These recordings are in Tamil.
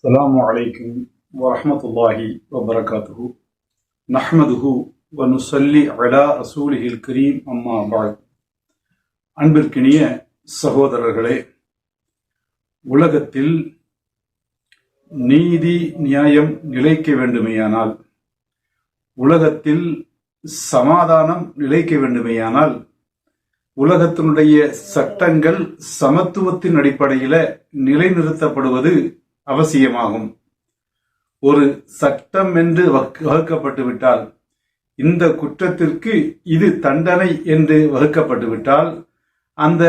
السلام عليكم ورحمة الله وبركاته نحمده ونصلي على رسوله الكريم أما بعد அன்பிற்கினிய சகோதரர்களே உலகத்தில் நீதி நியாயம் நிலைக்க வேண்டுமேயானால் உலகத்தில் சமாதானம் நிலைக்க வேண்டுமேயானால் உலகத்தினுடைய சட்டங்கள் சமத்துவத்தின் அடிப்படையில நிலைநிறுத்தப்படுவது அவசியமாகும். ஒரு சட்டம் என்று வகு- வகுக்கப்பட்டு விட்டால் இந்த குற்றத்திற்கு இது தண்டனை என்று வகுக்கப்பட்டு விட்டால் அந்த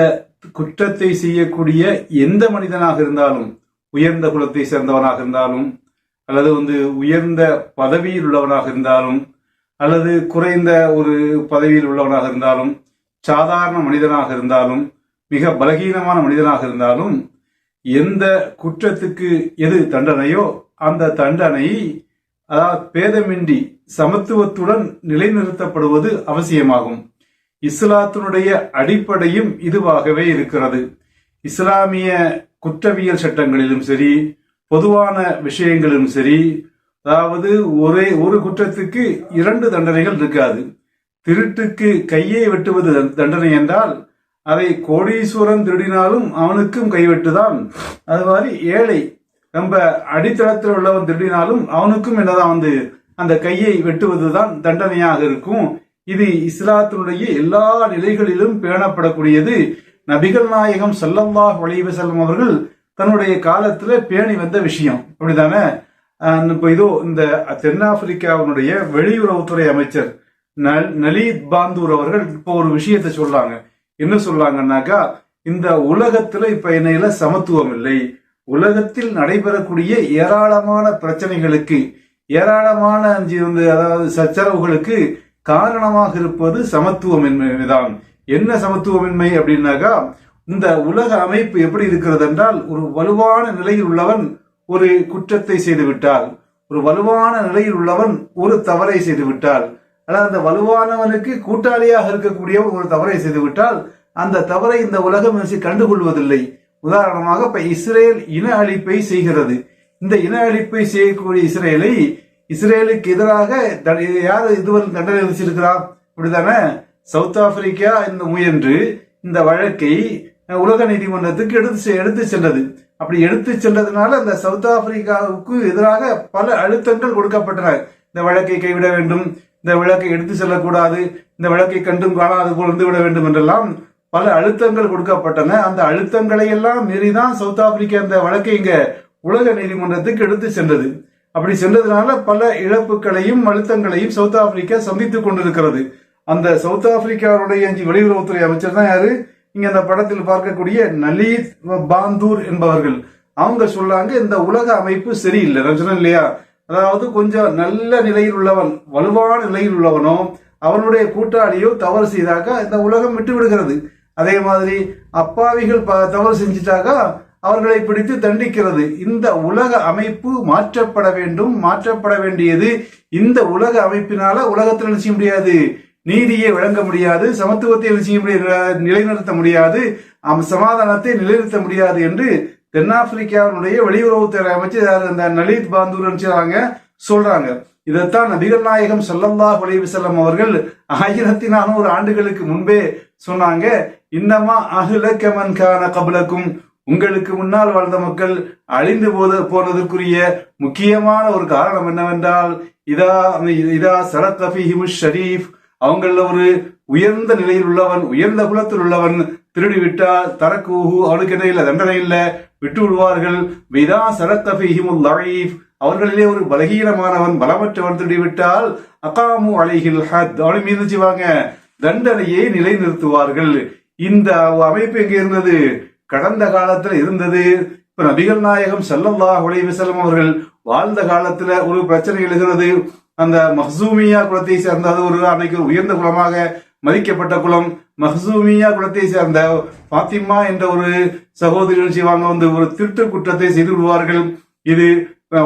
குற்றத்தை செய்யக்கூடிய எந்த மனிதனாக இருந்தாலும் உயர்ந்த குலத்தை சேர்ந்தவனாக இருந்தாலும் அல்லது வந்து உயர்ந்த பதவியில் உள்ளவனாக இருந்தாலும் அல்லது குறைந்த ஒரு பதவியில் உள்ளவனாக இருந்தாலும் சாதாரண மனிதனாக இருந்தாலும் மிக பலகீனமான மனிதனாக இருந்தாலும் எந்த குற்றத்துக்கு எது தண்டனையோ அந்த தண்டனை அதாவது பேதமின்றி சமத்துவத்துடன் நிலைநிறுத்தப்படுவது அவசியமாகும். இஸ்லாத்தினுடைய அடிப்படையும் இதுவாகவே இருக்கிறது. இஸ்லாமிய குற்றவியல் சட்டங்களிலும் சரி பொதுவான விஷயங்களிலும் சரி அதாவது ஒரே ஒரு குற்றத்துக்கு இரண்டு தண்டனைகள் இருக்காது. திருட்டுக்கு கையை வெட்டுவது தண்டனை என்றால் அதை கோடீஸ்வரன் திருடினாலும் அவனுக்கும் கைவெட்டுதான். அது மாதிரி ஏழை ரொம்ப அடித்தளத்தில் உள்ளவன் திருடினாலும் அவனுக்கும் என்னதான் வந்து அந்த கையை வெட்டுவதுதான் தண்டனையாக இருக்கும். இது இஸ்லாத்தினுடைய எல்லா நிலைகளிலும் பேணப்படக்கூடியது. நபிகள் நாயகம் ஸல்லல்லாஹு அலைஹி செல்லும் அவர்கள் தன்னுடைய காலத்துல பேணி வந்த விஷயம். அப்படிதானே? இப்போ இதோ இந்த தென்னாப்பிரிக்காவினுடைய வெளியுறவுத்துறை அமைச்சர் நல்- நலீத் பாந்தூர் அவர்கள் இப்போ ஒரு விஷயத்தை சொல்றாங்க. என்ன சொல்றாங்கன்னாக்கா இந்த உலகத்துல இப்ப என்னையில சமத்துவம் இல்லை. உலகத்தில் நடைபெறக்கூடிய ஏராளமான பிரச்சனைகளுக்கு ஏராளமான அஞ்சு வந்து அதாவது சச்சரவுகளுக்கு காரணமாக இருப்பது சமத்துவமின்மைதான். என்ன சமத்துவமின்மை அப்படின்னாக்கா இந்த உலக அமைப்பு எப்படி இருக்கிறது என்றால் ஒரு வலுவான நிலையில் உள்ளவன் ஒரு குற்றத்தை செய்துவிட்டால் ஒரு வலுவான நிலையில் உள்ளவன் ஒரு தவறை செய்துவிட்டால் அதாவது அந்த வலுவானவனுக்கு கூட்டாளியாக இருக்கக்கூடிய ஒரு தவறை செய்துவிட்டால் அந்த தவறை இந்த உலகம் நினைச்சு கண்டுகொள்வதில்லை. உதாரணமாக இப்ப இஸ்ரேல் இன அழிப்பை செய்கிறது. இந்த இன அழிப்பை செய்யக்கூடிய இஸ்ரேலை இஸ்ரேலுக்கு எதிராக த- யார் இதுவரை தண்டனை விதிச்சிருக்கிறா இப்படிதானே சவுத் ஆப்பிரிக்கா இந்த முயன்று இந்த வழக்கை உலக நீதிமன்றத்துக்கு எடுத்து எடுத்து சென்றது. அப்படி எடுத்து சென்றதுனால அந்த சவுத் ஆப்பிரிக்காவுக்கு எதிராக பல அழுத்தங்கள் கொடுக்கப்பட்டன. இந்த வழக்கை கைவிட வேண்டும். இந்த விளக்கை எடுத்து செல்லக்கூடாது இந்த விளக்கை கண்டும் காணாது போல் இருந்து விட வேண்டும் என்றெல்லாம் பல அழுத்தங்கள் கொடுக்கப்பட்டன. அந்த அழுத்தங்களை எல்லாம் மீறிதான் சவுத் ஆப்பிரிக்கா அந்த வழக்கை இங்க உலக நீதிமன்றத்துக்கு எடுத்து சென்றது. அப்படி சென்றதுனால பல இழப்புகளையும் அழுத்தங்களையும் சவுத் ஆப்பிரிக்கா சந்தித்துக் கொண்டிருக்கிறது. அந்த சவுத் ஆப்பிரிக்காவுடைய அஞ்சு வெளியுறவுத்துறை அமைச்சர் தான் யாரு? இங்க அந்த படத்தில் பார்க்கக்கூடிய நலீத் பாந்தூர் என்பவர்கள். அவங்க சொல்றாங்க இந்த உலக அமைப்பு சரியில்லை. நான் சொன்னேன் இல்லையா? அதாவது கொஞ்சம் நல்ல நிலையில் உள்ளவன் வலுவான நிலையில் உள்ளவனோ அவனுடைய கூட்டாளியோ தவறு செய்தாக்கா இந்த உலகம் விட்டு விடுகிறது. அதே மாதிரி அப்பாவிகள் ப- தவறு செஞ்சிட்டாக்கா அவர்களை பிடித்து தண்டிக்கிறது. இந்த உலக அமைப்பு மாற்றப்பட வேண்டும் மாற்றப்பட வேண்டியது இந்த உலக அமைப்பினால உலகத்தில் என்ன முடியாது? நீதியை வழங்க முடியாது சமத்துவத்தை செய்ய முடியாது நிலைநிறுத்த முடியாது அம் சமாதானத்தை நிலைநிறுத்த முடியாது என்று தென்னாப்பிரிக்காவினுடைய வெளியுறவுத்துறை அமைச்சர் இந்த அந்த நலீத் பாந்தூர் சொல்றாங்க. இதைத்தான் நபிகள் நாயகம் சொல்லல்லா அலைஹி அவர்கள் ஆயிரத்தி நானூறு ஆண்டுகளுக்கு முன்பே சொன்னாங்க. இன்னமா அகில மன் கான கபலக்கும். உங்களுக்கு முன்னால் வாழ்ந்த மக்கள் அழிந்து போத போனதற்குரிய முக்கியமான ஒரு காரணம் என்னவென்றால் இதா இதா சரத் ஃபீஹிமுஷ் ஷரீஃப் அவங்கள ஒரு உயர்ந்த நிலையில் உள்ளவன் உயர்ந்த குலத்தில் உள்ளவன் திருடி விட்டால் தரக்கு அவனுக்கு என்ன இல்லை? தண்டனை இல்லை. விட்டு விடுவார்கள். விதா சரத்தபிஹிமுல் லஈஃப் அவர்களிலே ஒரு பலகீனமானவன் பலமற்றவன் திருடி விட்டால் அகாமு அலைகில் ஹத். அவனை மீது செய்வாங்க? தண்டனையை நிலைநிறுத்துவார்கள். இந்த அமைப்பு எங்க இருந்தது? கடந்த காலத்துல இருந்தது. இப்ப நபிகள் நாயகம் செல்லல்லா அலைஹி அவர்கள் வாழ்ந்த காலத்துல ஒரு பிரச்சனை எழுகிறது. அந்த மஹ்சூமியா குலத்தை சேர்ந்த அது ஒரு அன்னைக்கு உயர்ந்த குலமாக மதிக்கப்பட்ட குலம். மஹ்சூமியா குலத்தை சேர்ந்த பாத்திமா என்ற ஒரு சகோதரிகள் செய்வாங்க. வந்து ஒரு திருட்டு குற்றத்தை செய்து விடுவார்கள் இது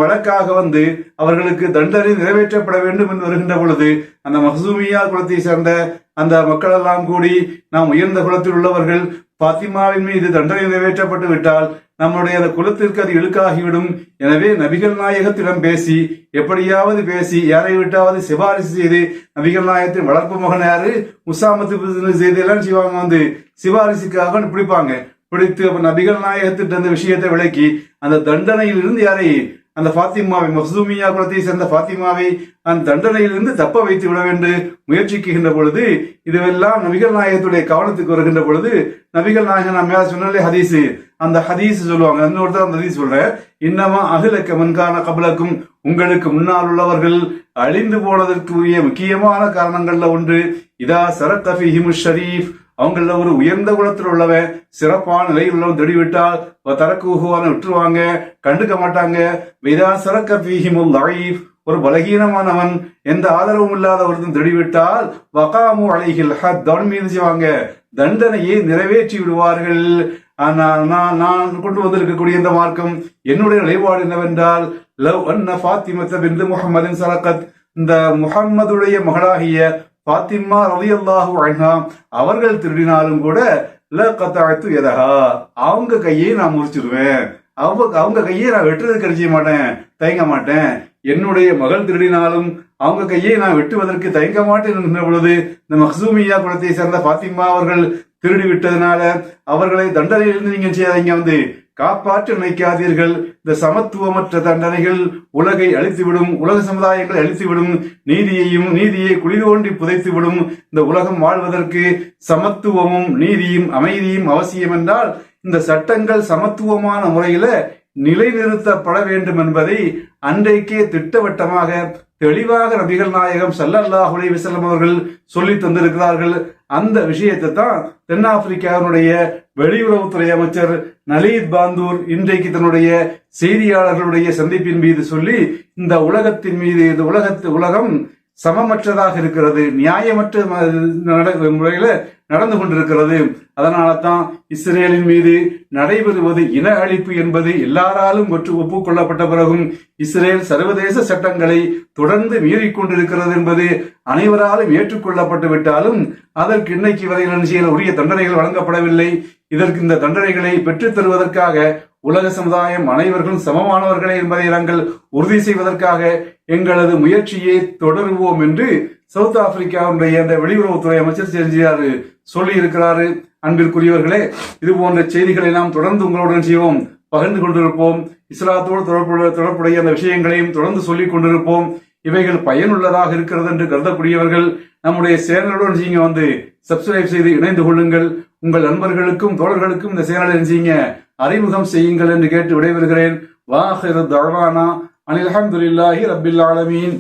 வழக்காக வந்து அவர்களுக்கு தண்டனை நிறைவேற்றப்பட வேண்டும் என்று வருகின்ற பொழுது அந்த மஹசூமியா குலத்தை சேர்ந்த அந்த மக்களெல்லாம் கூடி நாம் உயர்ந்த குலத்தில் உள்ளவர்கள் பாத்திமாவின் மீது தண்டனை நிறைவேற்றப்பட்டு விட்டால் நம்முடைய அந்த குலத்திற்கு அது இழுக்காகிவிடும். எனவே நபிகள் நாயகத்திடம் பேசி எப்படியாவது பேசி யாரை விட்டாவது சிபாரிசு செய்து நபிகள் நாயகத்தின் வளர்ப்பு மகன் யாரு? முசாமத்து செய்து எல்லாம் செய்வாங்க வந்து சிபாரிசுக்காக பிடிப்பாங்க. பிடித்து அப்ப நபிகள் நாயகத்திட்ட அந்த விஷயத்தை விளக்கி அந்த தண்டனையில் இருந்து யாரை அந்த பாத்திமாவை மசூமியா குலத்தை சேர்ந்த பாத்திமாவை அந்த தண்டனையிலிருந்து தப்ப வைத்து விட வேண்டும் முயற்சிக்குகின்ற பொழுது இதுவெல்லாம் நபிகள் நாயகத்துடைய கவனத்துக்கு வருகின்ற பொழுது நபிகள் நாயகன் நான் மேல சொன்னாலே ஹதீஸ். அந்த ஹதீஸ் சொல்லுவாங்க. இன்னொருத்தர் அந்த ஹதீஸ் சொல்றேன். இன்னமா அகிலக்க மன்கான கபலக்கும். உங்களுக்கு முன்னால் உள்ளவர்கள் அழிந்து போனதற்கு உரிய முக்கியமான காரணங்கள்ல ஒன்று இதா சரத் சரத்தபிஹிமு ஷரீஃப். அவங்கள ஒரு உயர்ந்த குலத்தில் உள்ளவன் சிறப்பான நிலையில் உள்ளவன் திடீவிட்டால் தரக்குகுவான விட்டுருவாங்க கண்டுக்க மாட்டாங்க. விதா சரக்க பீஹிமுல் லயீஃப் ஒரு பலகீனமானவன் எந்த ஆதரவும் இல்லாத ஒருத்தன் திடீவிட்டால் வகாமு அலைகில் ஹத் அவன் மீது செய்வாங்க. தண்டனையை நிறைவேற்றி விடுவார்கள். ஆனால் நான் நான் கொண்டு வந்திருக்கக்கூடிய இந்த மார்க்கம் என்னுடைய நிலைப்பாடு என்னவென்றால் லவ் அன்ன ஃபாத்திமத்த பிந்து முகமதின் சரக்கத் இந்த முகம்மதுடைய மகளாகிய பாத்திமா ரலியல்லாஹு அழகா அவர்கள் திருடினாலும் கூட ல கத்தாழ்த்து எதகா அவங்க கையை நான் முறிச்சிடுவேன். அவங்க அவங்க கையை நான் வெட்டுறதுக்கு கிடைச்ச மாட்டேன்? தயங்க மாட்டேன். என்னுடைய மகள் திருடினாலும் அவங்க கையை நான் வெட்டுவதற்கு தயங்க மாட்டேன் என்கிற பொழுது இந்த மஹசூமியா குலத்தை சேர்ந்த பாத்திமா அவர்கள் திருடி விட்டதுனால அவர்களை தண்டனையிலிருந்து நீங்க செய்யாதீங்க வந்து காப்பாற்ற நினைக்காதீர்கள். இந்த சமத்துவமற்ற தண்டனைகள் உலகை அழித்துவிடும் உலக சமுதாயங்களை அழித்துவிடும் நீதியையும் நீதியை குழி தோண்டி புதைத்துவிடும். இந்த உலகம் வாழ்வதற்கு சமத்துவமும் நீதியும் அமைதியும் அவசியம் என்றால் இந்த சட்டங்கள் சமத்துவமான முறையில நிலைநிறுத்தப்பட வேண்டும் என்பதை அன்றைக்கே திட்டவட்டமாக தெளிவாக நபிகள் நாயகம் ஸல்லல்லாஹு அலைஹி அவர்கள் சொல்லி தந்திருக்கிறார்கள். அந்த விஷயத்தை தான் தென்னாப்பிரிக்காவினுடைய வெளியுறவுத்துறை அமைச்சர் நலீத் பாந்தூர் இன்றைக்கு தன்னுடைய செய்தியாளர்களுடைய சந்திப்பின் மீது சொல்லி இந்த உலகத்தின் மீது இந்த உலகத்து உலகம் சமமற்றதாக இருக்கிறது நியாயமற்ற முறையில் முறையில நடந்து கொண்டிருக்கிறது. அதனால தான் இஸ்ரேலின் மீது நடைபெறுவது இன அழிப்பு என்பது எல்லாராலும் ஒற்று ஒப்புக்கொள்ளப்பட்ட பிறகும் இஸ்ரேல் சர்வதேச சட்டங்களை தொடர்ந்து மீறிக்கொண்டிருக்கிறது என்பது அனைவராலும் ஏற்றுக்கொள்ளப்பட்டு விட்டாலும் அதற்கு இன்னைக்கு வரையில் உரிய தண்டனைகள் வழங்கப்படவில்லை. இதற்கு இந்த தண்டனைகளை பெற்றுத் தருவதற்காக உலக சமுதாயம் அனைவர்களும் சமமானவர்களே என்பதை நாங்கள் உறுதி செய்வதற்காக எங்களது முயற்சியை தொடருவோம் என்று சவுத் ஆப்பிரிக்காவுடைய அந்த வெளியுறவுத்துறை அமைச்சர் செஞ்சியார் சொல்லி இருக்கிறாரு அன்பிற்குரியவர்களே இது போன்ற செய்திகளை நாம் தொடர்ந்து உங்களுடன் செய்வோம். பகிர்ந்து கொண்டிருப்போம். இஸ்லாத்தோடு தொடர்புடைய தொடர்புடைய அந்த விஷயங்களையும் தொடர்ந்து சொல்லிக் கொண்டிருப்போம். இவைகள் பயனுள்ளதாக இருக்கிறது என்று கருதக்கூடியவர்கள் நம்முடைய சேனலுடன் செய்யுங்க வந்து சப்ஸ்கிரைப் செய்து இணைந்து கொள்ளுங்கள். உங்கள் நண்பர்களுக்கும் தோழர்களுக்கும் இந்த சேனலை செய்யுங்க அறிமுகம் செய்யுங்கள் என்று கேட்டு விடைபெறுகிறேன். வாஹிரு தழ்வானா அனில் அஹமதுல்லாஹி ரபில் ஆலமீன்.